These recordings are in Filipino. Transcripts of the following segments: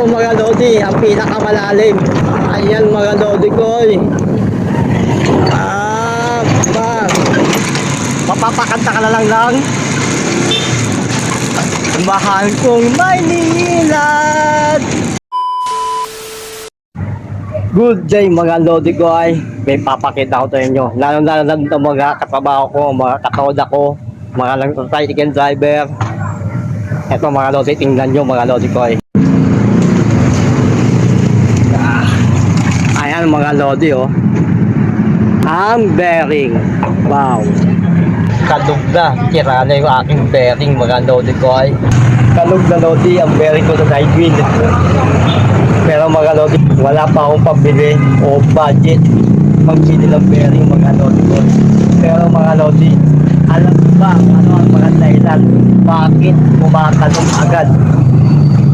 Eto mga lodi, ang pinakamalalim. Ayan mga lodi ko. eh. Ah, ba. Mapapakanta ka na lang lang. Mahal kong Maynilad. Good day mga lodi ko ay may papakita ko sa inyo. Lalo na ng mga katrabaho ko, mga katoda ko, mga lang tricycle driver. Ito mga lodi, tingnan nyo mga lodi ko ay. Ah, ayan mga lodi oh. Ang bearing. Wow. Kalug na. Tira na yung aking bearing mga lodi ko ay. Kalug na lodi ang bearing ko sa side wheel. Pero mga lodi, wala pa akong pabili o budget pagbili ng bearing mga lodi ko. Pero mga lodi, alam ba ano ang mga dahilan bakit kumakalong agad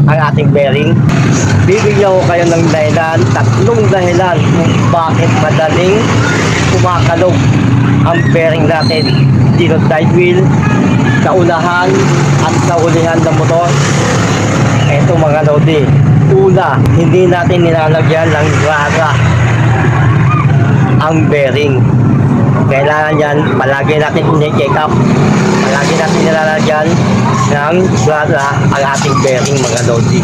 ang ating bearing? Bibigyan ko kayo ng dahilan, tatlong dahilan kung bakit madaling kumakalog ang bearing natin dito side wheel, sa unahan at sa ulihan ng motor. Ito mga lodi, una, hindi natin nilalagyan ng rara ang bearing. Kailangan yan, palagi natin i-check up. Palagi natin nilalagyan ng rara ang ating bearing mga lodi.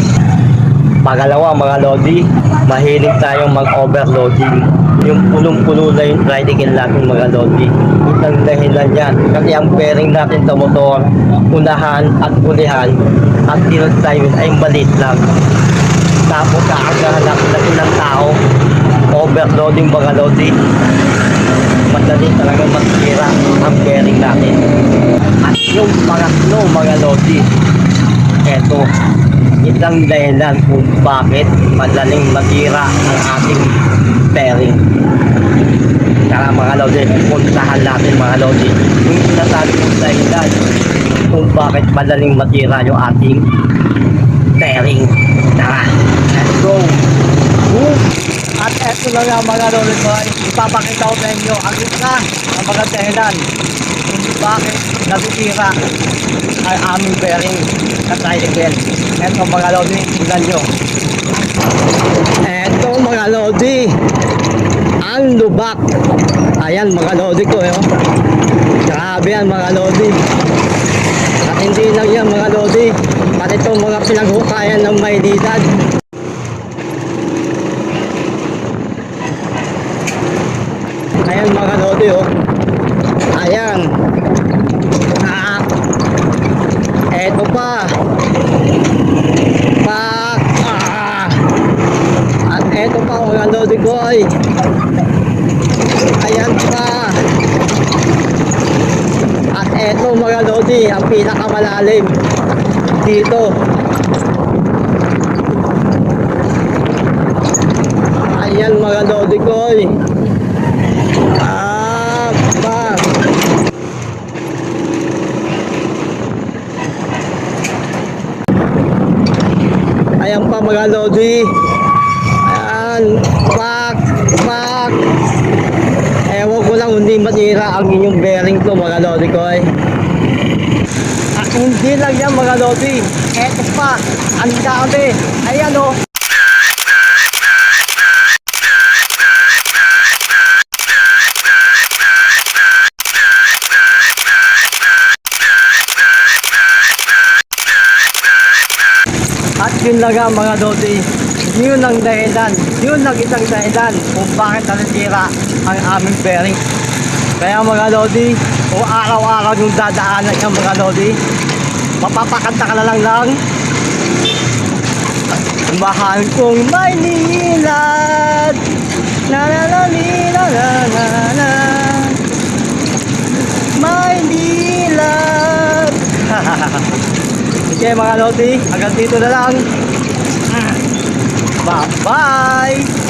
Pangalawa mga lodi, mahilig tayong mag-overloading. Yung punong-puno na yung tricycle natin mga lodi. Isang dahilan yan. Kasi ang bearing natin sa motor, unahan at ulihan at tinod tayo ay maliit lang. Tapos kaagahan natin ng tao, overloading mga lodi. Madali talaga masira ang bearing natin. At yung pangatlo mga lodi, eto, isang dahilan kung bakit madaling matira ang ating bearing. Kaya mga lodi, puntahan natin mga lodi. Yung sinasabi kong dahilan kung bakit madaling matira yung ating bearing. Tara! Na nga mga ko, ay ipapakita ko sa inyo ang isa ng mga dahilan kung bakit nabitira ang aming bearing sa tricycle. Eto mga lodi, tignan nyo. Eto mga lodi, ang lubak. Ayan mga lodi ko. Eh. oh. Grabe yan mga lodi. At hindi lang yan mga lodi. Pati itong mga pinaghukayan ng Maynilad. Ayan mga lodi oh. Ayan. Ah. Eto pa. Pa. Ah. At eto pa mga lodi ko ay. Ayan pa. At eto mga lodi, ang pinakamalalim dito. Ayan mga lodi ko ay. Ah, pa. Ayan pa mga lodi. Ayan, pak, pak. Ewan ko lang hindi matira ang inyong bearing to mga lodi ko ay. Ah, hindi lang yan mga lodi. Eto pa, ang dami. Ayan o. At yun mga lodi. Yun ang dahilan. Yun ang isang dahilan kung bakit nasisira ang aming bearing. Kaya mga lodi, kung araw-araw yung dadaanan ng mga lodi, mapapakanta ka na lang lang. Mahal kong Maynilad Na na na na na na na Maynilad Okay mga lodi, hanggang dito na lang. Bye-bye!